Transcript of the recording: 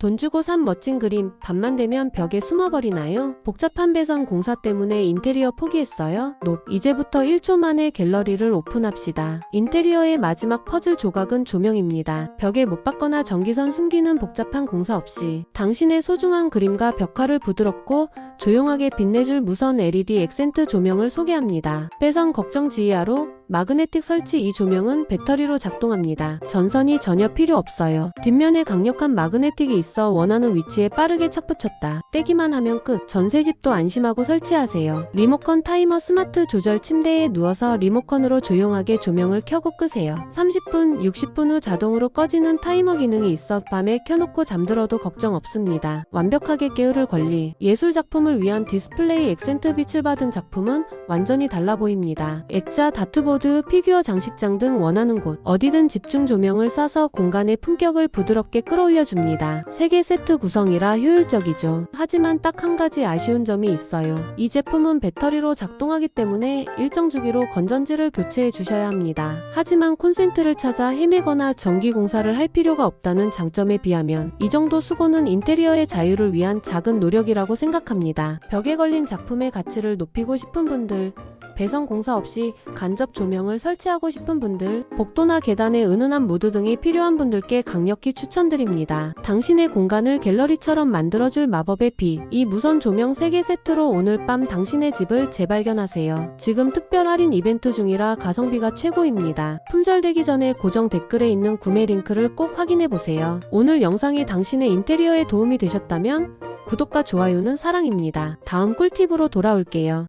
돈 주고 산 멋진 그림 밤만 되면 벽에 숨어버리나요? 복잡한 배선 공사 때문에 인테리어 포기했어요? 높 이제부터 1초 만에 갤러리를 오픈합시다. 인테리어의 마지막 퍼즐 조각은 조명입니다. 벽에 못 박거나 전기선 숨기는 복잡한 공사 없이 당신의 소중한 그림과 벽화를 부드럽고 조용하게 빛내줄 무선 LED 액센트 조명을 소개합니다. 배선 걱정 지휘하로 마그네틱 설치 이 조명은 배터리로 작동합니다. 전선이 전혀 필요 없어요. 뒷면에 강력한 마그네틱이 있어 원하는 위치에 빠르게 착붙였다. 떼기만 하면 끝. 전세집도 안심하고 설치하세요. 리모컨 타이머 스마트 조절 침대에 누워서 리모컨으로 조용하게 조명을 켜고 끄세요. 30분, 60분 후 자동으로 꺼지는 타이머 기능이 있어 밤에 켜놓고 잠들어도 걱정 없습니다. 완벽하게 깨우를 권리. 예술 작품을 위한 디스플레이 액센트 빛을 받은 작품은 완전히 달라 보입니다. 액자, 다트보드, 피규어 장식장 등 원하는 곳 어디든 집중 조명을 쏴서 공간의 품격을 부드럽게 끌어올려줍니다. 3개 세트 구성이라 효율적이죠. 하지만 딱 한 가지 아쉬운 점이 있어요. 이 제품은 배터리로 작동하기 때문에 일정 주기로 건전지를 교체해 주셔야 합니다. 하지만 콘센트를 찾아 헤매거나 전기 공사를 할 필요가 없다는 장점에 비하면 이 정도 수고는 인테리어의 자유를 위한 작은 노력이라고 생각합니다. 벽에 걸린 작품의 가치를 높이고 싶은 분들, 배선 공사 없이 간접 조명을 설치하고 싶은 분들, 복도나 계단에 은은한 무드 등이 필요한 분들께 강력히 추천드립니다. 당신의 공간을 갤러리처럼 만들어줄 마법의 빛. 이 무선 조명 3개 세트로 오늘 밤 당신의 집을 재발견하세요. 지금 특별 할인 이벤트 중이라 가성비가 최고입니다. 품절되기 전에 고정 댓글에 있는 구매 링크를 꼭 확인해보세요. 오늘 영상이 당신의 인테리어에 도움이 되셨다면 구독과 좋아요는 사랑입니다. 다음 꿀팁으로 돌아올게요.